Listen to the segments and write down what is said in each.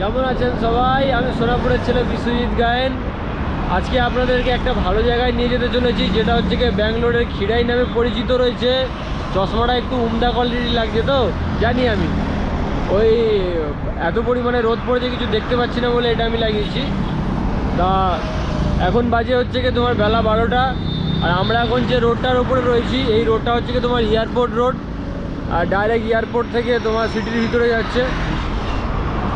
কেমন আছেন সবাই? আমি সোনাপুরের ছেলে বিশ্বজিৎ গায়েন। আজকে আপনাদেরকে একটা ভালো জায়গায় নিয়ে যেতে চলেছি, যেটা হচ্ছে কি ব্যাঙ্গালোরের খিরাই নামে পরিচিত রয়েছে। চশমাটা একটু উমদা কোয়ালিটি লাগছে তো? জানি আমি। ওই এত পরিমাণে রোদ পড়েছে, কিছু দেখতে পাচ্ছি না বলে এটা আমি লাগিয়েছি। তা এখন বাজে হচ্ছে কি তোমার বেলা বারোটা, আর আমরা এখন যে রোডটার ওপরে রয়েছি, এই রোডটা হচ্ছে কি তোমার এয়ারপোর্ট রোড, আর ডাইরেক্ট এয়ারপোর্ট থেকে তোমার সিটির ভিতরে যাচ্ছে।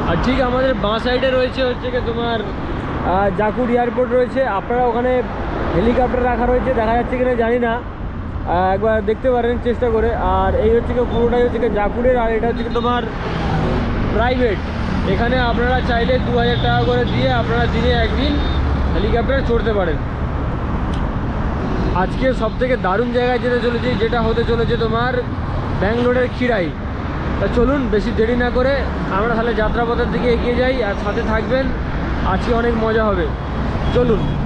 আর ঠিক আমাদের বাঁ সাইডে রয়েছে হচ্ছে কি তোমার জাকুর এয়ারপোর্ট রয়েছে। আপনারা ওখানে হেলিকপ্টার রাখা রয়েছে, দেখা যাচ্ছে কিনা জানি না। একবার দেখতে পারেন, চেষ্টা করে। আর এই হচ্ছে কি পুরোটাই হচ্ছে কি জাকুরের, আর এটা হচ্ছে তোমার প্রাইভেট এখানে আপনারা চাইলে দু হাজার টাকা করে দিয়ে আপনারা দিনে একদিন হেলিকপ্টার চড়তে পারেন। আজকে সব থেকে দারুণ জায়গায় যেতে চলেছি, যেটা হতে চলেছে তোমার ব্যাঙ্গালোরের খিরাই চলুন, বেশি দেরি না করে আমরা তাহলে যাত্রাপথের দিকে এগিয়ে যাই আর সাথে থাকবেন। আজকে অনেক মজা হবে। চলুন।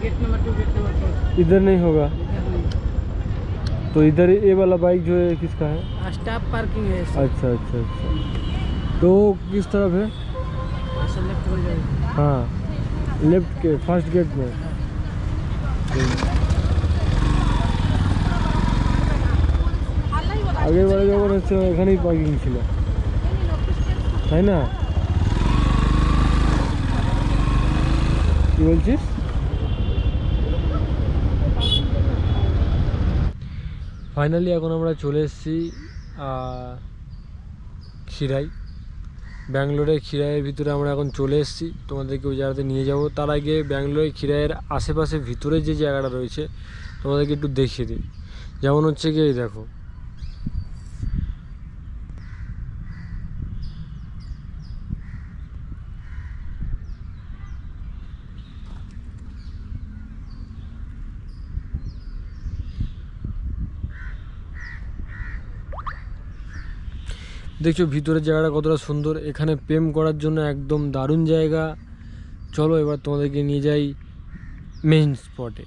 gate number two gate number four इधर नहीं होगा इधर नहीं तो इधर ये वाला बाइक जो है किसका है स्टाफ पार्किंग है ऐसे अच्छा अच्छा अच्छा तो किस तरफ है ऐसे लेफ्ट हो जाएगा हाँ लेफ्ट के फर्स्ट गेट में আগের বারে যখন হচ্ছে এখানেই পার্কিং ছিল তাই না কি বলছিস ফাইনালি এখন আমরা চলে এসেছি ক্ষীরাই ব্যাঙ্গালোরের ক্ষীরাইয়ের ভিতরে আমরা এখন চলে এসেছি। তোমাদেরকে ওই জায়গাতে নিয়ে যাব। তার আগে ব্যাঙ্গালোরের ক্ষীরাইয়ের আশেপাশে ভিতরে যে জায়গাটা রয়েছে, তোমাদেরকে একটু দেখিয়ে দিই। যেমন হচ্ছে কি দেখো দেখছ ভিতরের জায়গাটা কতটা সুন্দর। এখানে প্রেম করার জন্য একদম দারুণ জায়গা। চলো এবার তোমাদেরকে নিয়ে যাই মেইন স্পটে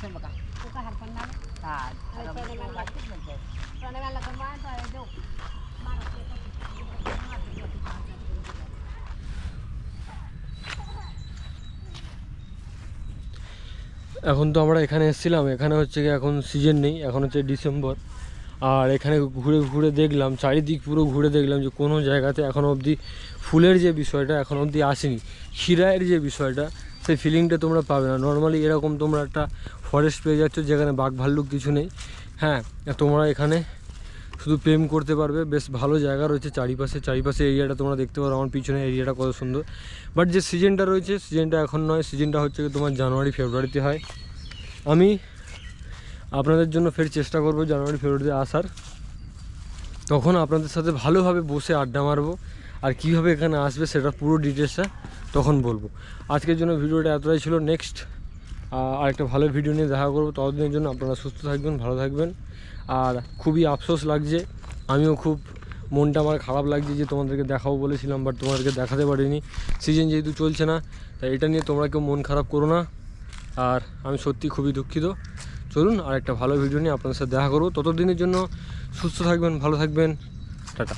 lang. Ah, alam mo naman ito. এখন তো আমরা এখানে এসেছিলাম এখানে হচ্ছে কি এখন সিজন নেই এখন হচ্ছে ডিসেম্বর। আর এখানে ঘুরে ঘুরে দেখলাম চারিদিক পুরো ঘুরে দেখলাম যে কোনো জায়গাতে এখনও অবধি ফুলের যে বিষয়টা এখন অবধি আসেনি ক্ষীরায়ের যে বিষয়টা সেই ফিলিংটা তোমরা পাবে না। নর্মালি এরকম তোমরা একটা ফরেস্ট পেয়ে যাচ্ছ যেখানে বাঘ ভাল্লুক কিছু নেই। হ্যাঁ তোমরা এখানে শুধু প্রেম করতে পারবে। বেশ ভালো জায়গা রয়েছে চারিপাশে। চারিপাশে এরিয়াটা তোমরা দেখতে পারো। আমার পিছনে এরিয়াটা কত সুন্দর। বাট যে সিজনটা রয়েছে সিজনটা এখন নয়। সিজনটা হচ্ছে তোমার জানুয়ারি ফেব্রুয়ারিতে হয়। আমি আপনাদের জন্য ফের চেষ্টা করব জানুয়ারি ফেব্রুয়ারিতে আসার। তখন আপনাদের সাথে ভালোভাবে বসে আড্ডা মারবো। আর কীভাবে এখানে আসবে সেটা পুরো ডিটেলসটা তখন বলব। আজকের জন্য ভিডিওটা এতটাই ছিল। নেক্সট আরেকটা ভালো ভিডিও নিয়ে দেখা করব। ততদিনের জন্য আপনারা সুস্থ থাকবেন, ভালো থাকবেন। আর খুবই আফসোস লাগছে, আমিও খুব মনটা আমার খারাপ লাগছে যে তোমাদেরকে দেখাবো বলেছিলাম বাট তোমাদেরকে দেখাতে পারিনি। সিজন যেহেতু চলছে না, তাই এটা নিয়ে তোমরা কেউ মন খারাপ করো না। আর আমি সত্যি খুবই দুঃখিত। চলুন আর একটা ভালো ভিডিও নিয়ে আপনাদের সাথে দেখা করব। ততদিনের জন্য সুস্থ থাকবেন, ভালো থাকবেন। টাটা।